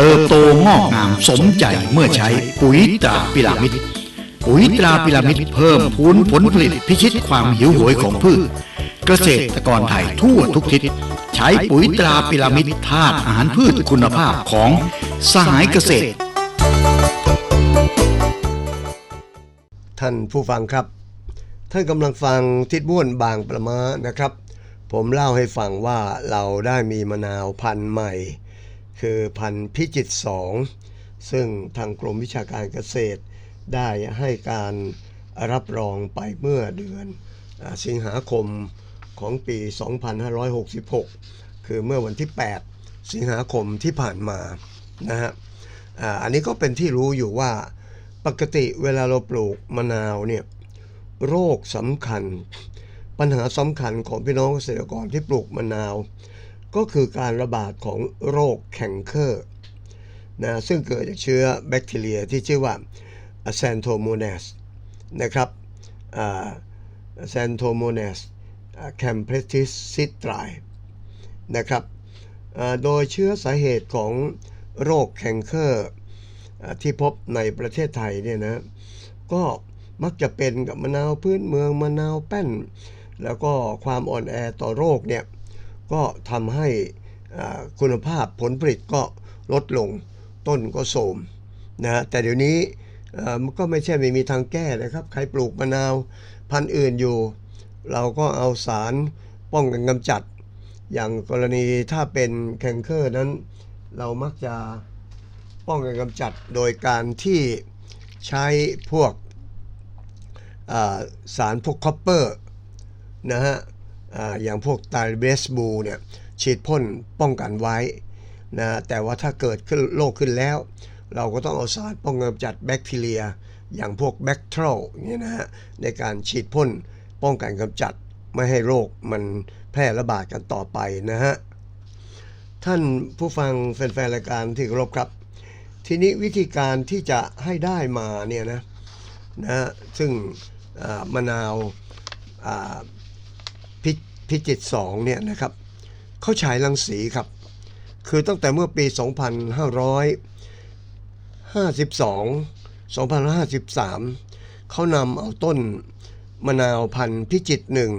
เติบโตงอกงามสมใจเมื่อใช้ปุ๋ยตราพิรามิดปุ๋ยตราพิรามิดเพิ่มพูนผลผลิตพิชิตความหิวโหยของพืช เกษตรกรไทยทั่วทุกทิศใช้ปุ๋ยตราพิรามิดธาตุอาหารพืชคุณภาพของสหายเกษตร ท่านผู้ฟังครับ ท่านกำลังฟังทิดบ้วนบางประมานะครับ ผมเล่าให้ฟังว่าเราได้มีมะนาวพันธุ์ใหม่ คือพันธุ์พิจิตสองซึ่งทางกรมวิชาการเกษตร ได้ให้การรับรองไปเมื่อเดือนอสิงหาคมของปี 2566 คือเมื่อวันที่ 8 สิงหาคมที่ผ่านมานะฮะอันนี้ก็เป็นที่รู้อยู่ว่าปกติเวลาเราปลูกมะนาวเนี่ยโรคสำคัญ ปัญหาสำคัญของพี่น้องเกษตรกรที่ปลูกมะนาว ก็คือการระบาดของโรคแคนเคอร์นะซึ่งเกิดจากเชื้อแบคทีเรียที่ชื่อว่า s a n t o m o n a s นะครับอ่า s a n t o m o n a s c a m p r e t i s c i t r i นะครับโดยเชื้อสาเหตุของโรคแคนเคอร์ที่พบในประเทศไทยเนี่ยนะก็มักจะเป็นกับมะนาวพื้นเมืองมะนาวแป้น แล้วก็ความอ่อนแอต่อโรคเนี่ย ก็ทำให้คุณภาพผลผลิตก็ลดลงต้นก็โทมนะแต่เดี๋ยวนี้มันก็ไม่ใช่ไม่มีทางแก้นะครับ ใครปลูกมะนาวพันธุ์อื่นอยู่ เราก็เอาสารป้องกันกำจัด อย่างกรณีถ้าเป็นแคนเคอร์นั้น เรามักจะป้องกันกำจัดโดยการที่ใช้พวกสารพวกคอปเปอร์นะฮะ อย่างพวกไตรเบสบูเนี่ยฉีดพ่นป้องกันไว้นะแต่ว่าถ้าเกิดขึ้นโรคขึ้นแล้ว เราก็ต้องเอาสารป้องกันกำจัดแบคทีเรีย อย่างพวกแบคทรอลเนี่ยนะฮะในการฉีดพ่นป้องกันกำจัดไม่ให้โรคมันแพร่ระบาดกันต่อไปนะฮะท่านผู้ฟังแฟนๆรายการที่เคารพครับ ทีนี้วิธีการที่จะให้ได้มาเนี่ยนะนะซึ่งมะนาวอ่า พิพจิตสองเนี่ยนะครับเขาฉายรังสีครับ คือตั้งแต่เมื่อปี 2552 2553 เขานำเอาต้นมะนาวพันธุ์พิจิตหนึ่ง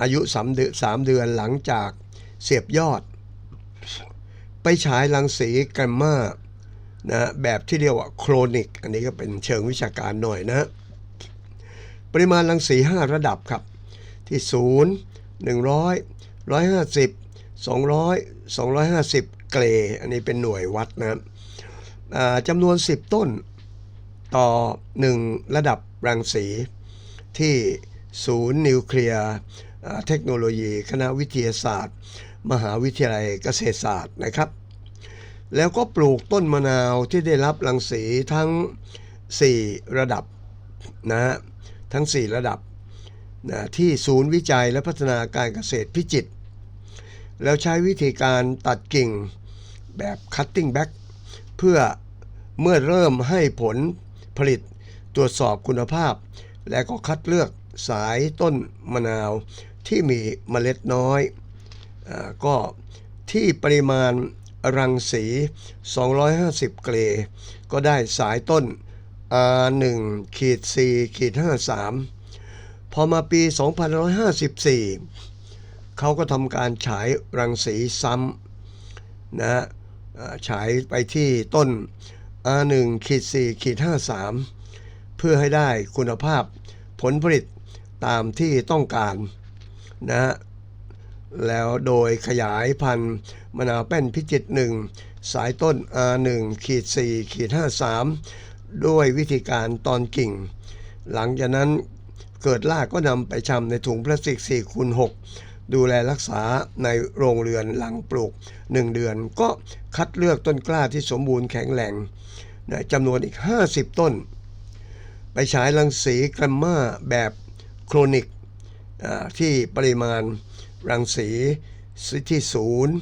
อายุ3เดือน3เดือนหลังจากเสียบยอด ไปฉายรังสีแกมมานะแบบที่เรียกว่าโครนิก อันนี้ก็เป็นเชิงวิชาการหน่อยนะ ปริมาณรังสี 5 ระดับครับ ที่ 0 100 150 200 250 เกรอันนี้เป็นหน่วยวัดนะจำนวน 10 ต้นต่อ 1 ระดับรังสี ที่ศูนย์นิวเคลียร์เทคโนโลยี คณะวิทยาศาสตร์ มหาวิทยาลัยเกษตรศาสตร์นะครับ แล้วก็ปลูกต้นมะนาวที่ได้รับรังสีทั้ง 4 ระดับนะฮะทั้ง 4 ระดับ นะที่ศูนย์วิจัยและพัฒนาการเกษตรพิจิตรแล้วใช้วิธีการตัดกิ่งแบบ cutting back เพื่อเมื่อเริ่มให้ผลผลิตตรวจสอบคุณภาพ และก็คัดเลือกสายต้นมะนาวที่มีเมล็ดน้อยอก็ที่ปริมาณรังสี 250 เกรก็ได้สายต้น R1 ขีด4ขีด53 พอมาปี 2554 เขาก็ทำการฉายรังสีซ้ำนะฉายไปที่ต้น R1 ขีด4ขีด53 เพื่อให้ได้คุณภาพผลผลิตตามที่ต้องการนะฮะแล้วโดยขยายพันธุ์มะนาวแป้นพิจิตหนึ่งสายต้น R1 ขีด4ขีด53 ด้วยวิธีการตอนกิ่ง หลังจากนั้น เกิดรากก็นำไปชำในถุงพลาสติก4คูณ6ดูแลรักษาในโรงเรือนหลังปลูก 1 เดือนก็คัดเลือกต้นกล้าที่สมบูรณ์แข็งแรงจำนวนอีก 50 ต้น ไปฉายรังสีกรมมาแบบโครนิกที่ปริมาณรังสีที่ศูนย์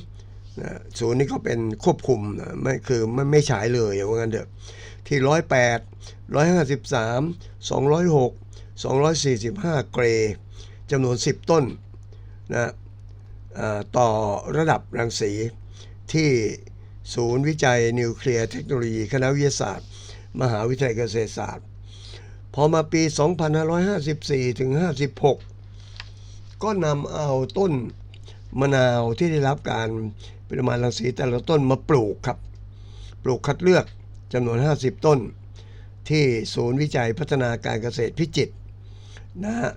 ศูนย์นี่ก็เป็นควบคุมไม่คือไม่ไม่ฉายเลยว่างนั้นเถอะที่ร้อยแปดร้อยห้าสิบสามสองร้อยหก สองร้อยสี่สิบห้าเกรจำนวนสิบต้นนะต่อระดับรังสีที่ศูนย์วิจัยนิวเคลียร์เทคโนโลยี คณะวิทยาศาสตร์ มหาวิทยาลัยเกษตรศาสตร์ พอมาปี 2554 ถึง 56 ก็นำเอาต้นมะนาวที่ได้รับการปริมาณรังสีแต่ละต้นมาปลูกครับ ปลูกคัดเลือกจำนวน 50 ต้น ที่ศูนย์วิจัยพัฒนาการเกษตรพิจิตร นะฮะ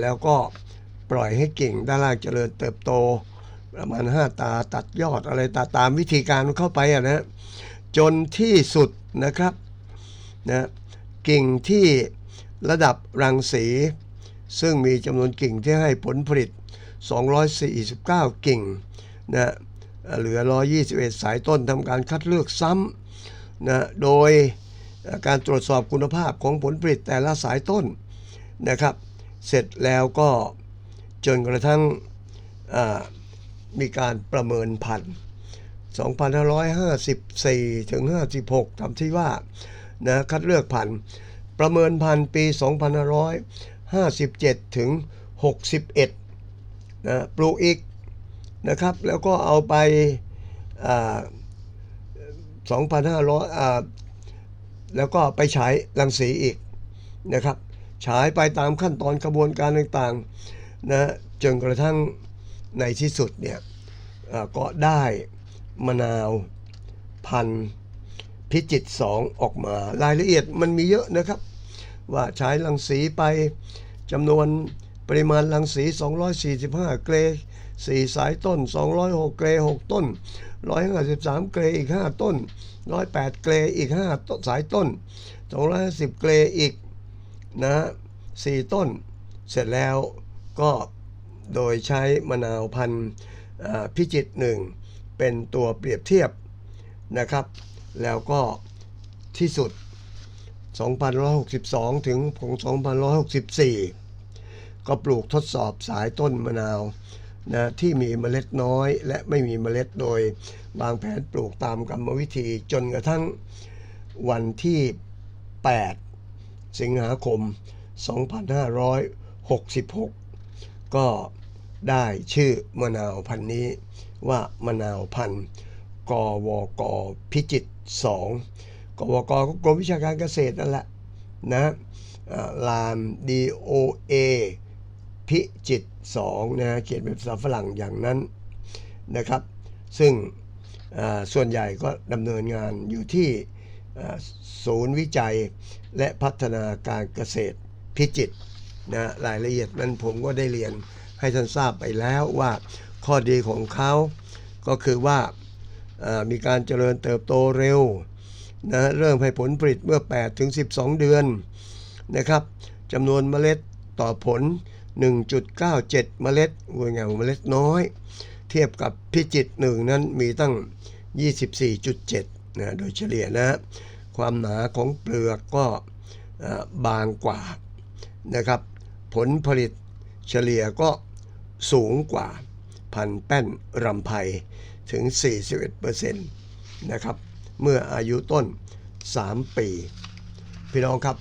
แล้วก็ปล่อยให้กิ่งด้านล่างเจริญเติบโต ประมาณ 5 ตาตัดยอดอะไรตาตามวิธีการเข้าไปอะนะจนที่สุดนะครับนะกิ่งที่ระดับรังสี ซึ่งมีจำนวนกิ่งที่ให้ผลผลิต 249 กิ่งนะเหลือ 121 สายต้นทำการคัดเลือกซ้ำนะโดยการตรวจสอบคุณภาพของผลผลิตแต่ละสายต้น นะครับ เสร็จแล้วก็จนกระทั่งมีการประเมินพันธุ์2554 ถึง 56ทำที่ว่านะคัดเลือกพันธุ์ประเมินพันธุ์ปี 2557 ถึง 61นะปลูกอีกนะครับ แล้วก็เอาไปอ่า2,500อ่าแล้วก็ไปฉายรังสีอีกนะครับ ฉายไปตามขั้นตอนกระบวนการต่างๆนะจนกระทั่งในที่สุดเนี่ยอ่าก็ได้มะนาวพันพิจิตสองออกมารายละเอียดมันมีเยอะนะครับ ว่าใช้รังสีไปจำนวนปริมาณรังสี 245 เกร4สายต้น 206 เกร6ต้น 153 เกรอีก 5 ต้น 108 เกรอีก5ต้นสายต้น 250 เกรอีก นะ4ต้น เสร็จแล้วก็โดยใช้มะนาวพันธุ์พิจิตหนึ่งเป็นตัวเปรียบเทียบนะครับ แล้วก็ที่สุด 2162 ถึงของ2164 ก็ปลูกทดสอบสายต้นมะนาวนะที่มีเมล็ดน้อยและไม่มีเมล็ดโดยวางแผนปลูกตามกรรมวิธีจนกระทั่งวันที่ 8 สิงหาคม 2566 ก็ได้ชื่อมะนาวพันธุ์นี้ว่ามะนาวพันธุ์กวกพิจิตร2กวกก็กรมวิชาการเกษตรนั่นแหละนะอ่าลาม DOA พิจิตร2นะเขียนเป็นภาษาฝรั่งอย่างนั้นนะครับ ซึ่งส่วนใหญ่ก็ดำเนินงานอยู่ที่ ศูนย์วิจัยและพัฒนาการเกษตรพิจิตรนะรายละเอียดนั้นผมก็ได้เรียนให้ท่านทราบไปแล้วว่าข้อดีของเขาก็คือว่ามีการเจริญเติบโตเร็วนะเริ่มให้ผลผลิตเมื่อ 8 ถึง 12 เดือนนะครับจำนวนเมล็ดต่อผล 1.97 เมล็ดวงอย่างเมล็ดน้อย เทียบกับพิจิตรหนึ่งนั้นมีตั้ง 24.7 นะโดยเฉลี่ยนะความหนาของเปลือกก็บางกว่านะครับ ผลผลิตเฉลี่ยก็สูงกว่าพันแป้นรำไพถึง 41%นะครับ เมื่ออายุต้น 3 ปี พี่น้องครับ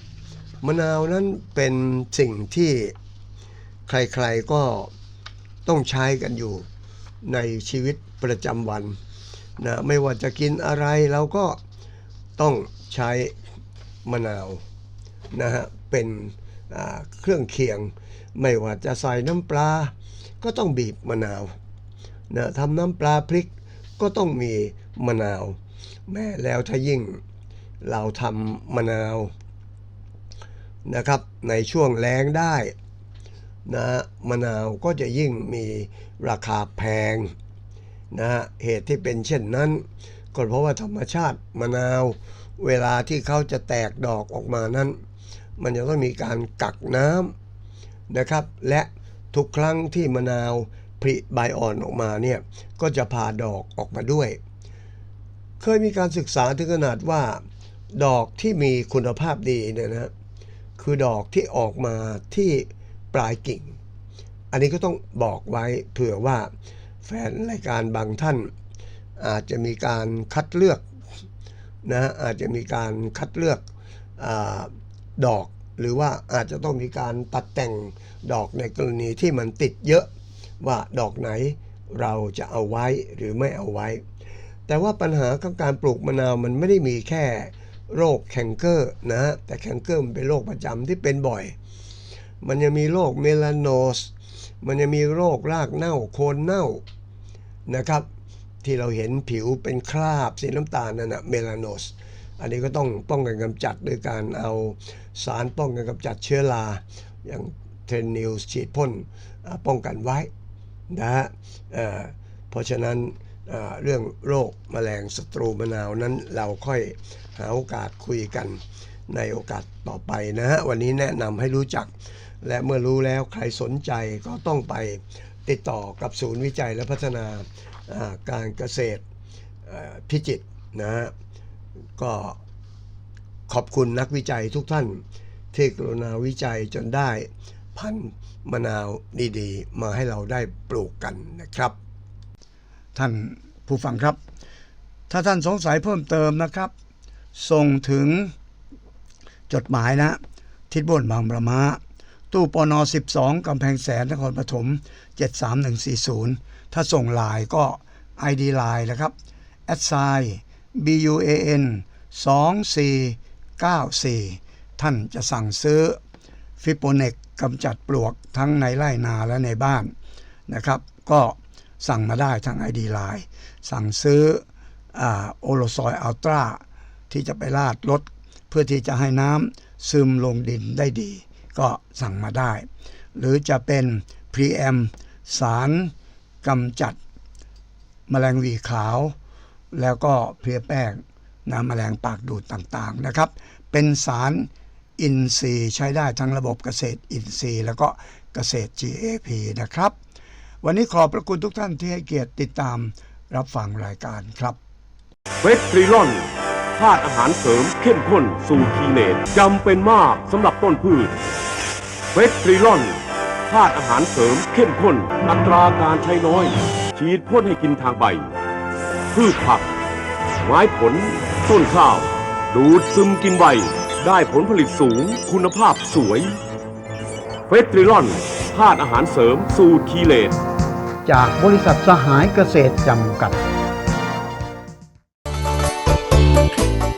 มะนาวนั้นเป็นสิ่งที่ใครๆก็ต้องใช้กันอยู่ในชีวิตประจำวัน นะไม่ว่าจะกินอะไรเราก็ต้องใช้มะนาวนะฮะเป็นเครื่องเคียง ไม่ว่าจะใส่น้ำปลา ก็ต้องบีบมะนาวนะทำน้ำปลาพริกก็ต้องมีมะนาว แม่แล้วถ้ายิ่งเราทำมะนาวนะครับในช่วงแล้งได้นะมะนาวก็จะยิ่งมีราคาแพง นะฮะเหตุที่เป็นเช่นนั้น ก็เพราะว่าธรรมชาติมะนาว เวลาที่เขาจะแตกดอกออกมานั้น มันจะต้องมีการกักน้ำนะครับ และทุกครั้งที่มะนาวผลิใบอ่อนออกมาเนี่ยก็จะพาดอกออกมาด้วย เคยมีการศึกษาถึงขนาดว่า ดอกที่มีคุณภาพดีเนี่ยนะคือดอกที่ออกมาที่ปลายกิ่ง อันนี้ก็ต้องบอกไว้เผื่อว่า แฟนรายการบางท่าน อาจจะมีการคัดเลือกนะอาจจะมีการคัดเลือกอดอก หรือว่าอาจจะต้องมีการตัดแต่งดอกในกรณีที่มันติดเยอะว่าดอกไหนเราจะเอาไว้หรือไม่เอาไว้ แต่ว่าปัญหาของการปลูกมะนาวมันไม่ได้มีแค่โรคแคนเกอร์นะฮะแต่แคนเกอร์มันเป็นโรคประจำที่เป็นบ่อย มันยังมีโรคเมลานโนสมันยังมีโรครากเน่าโคนเน่า นะครับ ที่เราเห็นผิวเป็นคราบสีน้ำตาลนั่นนะเมลานอสอันนี้ก็ต้องป้องกันกำจัดด้วยการเอาสารป้องกันกำจัดเชื้อราอย่างเทรนนิวฉีดพ่นป้องกันไว้นะฮะเเพราะฉะนั้นเรื่องโรคแมลงศัตรูมะนาวนั้นเราค่อยหาโอกาสคุยกันในโอกาสต่อไปนะฮะวันนี้แนะนำให้รู้จัก และเมื่อรู้แล้วใครสนใจก็ต้องไป ติดต่อกับศูนย์วิจัยและพัฒนาการเกษตรพิจิตรนะฮะก็ขอบคุณนักวิจัยทุกท่านที่กรุณาวิจัยจนได้พันธุ์มะนาวดีๆ มาให้เราได้ปลูกกันนะครับ ท่านผู้ฟังครับ ถ้าท่านสงสัยเพิ่มเติมนะครับ ส่งถึงจดหมายนะ ทิศบนบางประมา ตู้ปน12กำแพงแสนนครปฐม73140 ถ้าส่งไลน์ก็ ID ไลน์นะครับ s i BUAN 2494 ท่านจะสั่งซื้อฟิโปเนกกำจัดปลวกทั้งในไร่นาและในบ้านนะครับ ก็สั่งมาได้ทาง ID Line สั่งซื้อโอโลซอยอัลตราที่จะไปลาดรถเพื่อที่จะให้น้ำซึมลงดินได้ดี ก็สั่งมาได้ หรือจะเป็นพรีแอมสารกำจัดแมลงวีขาว แล้วก็เพลียแป้งนะแมลงปากดูดต่างๆนะครับ เป็นสารอินทรีย์ใช้ได้ทั้งระบบเกษตรอินทรีย์ แล้วก็เกษตร GAP นะครับ วันนี้ขอบพระคุณทุกท่านที่ให้เกียรติติดตามรับฟังรายการครับเวสตรีลอน ธาตุอาหารเสริมเข้มข้นสู่คีเนตจำเป็นมากสำหรับต้นพืชเวสตรีลอนธาตุอาหารเสริมเข้มข้น อัตราการใช้น้อย ฉีดพ่นให้กินทางใบ พืชผัก ไม้ผล ต้นข้าว ดูดซึมกินใบ ได้ผลผลิตสูง คุณภาพสวยเวสตรีลอนธาตุอาหารเสริมสูตรคีเลตจากบริษัทสหายเกษตรจำกัด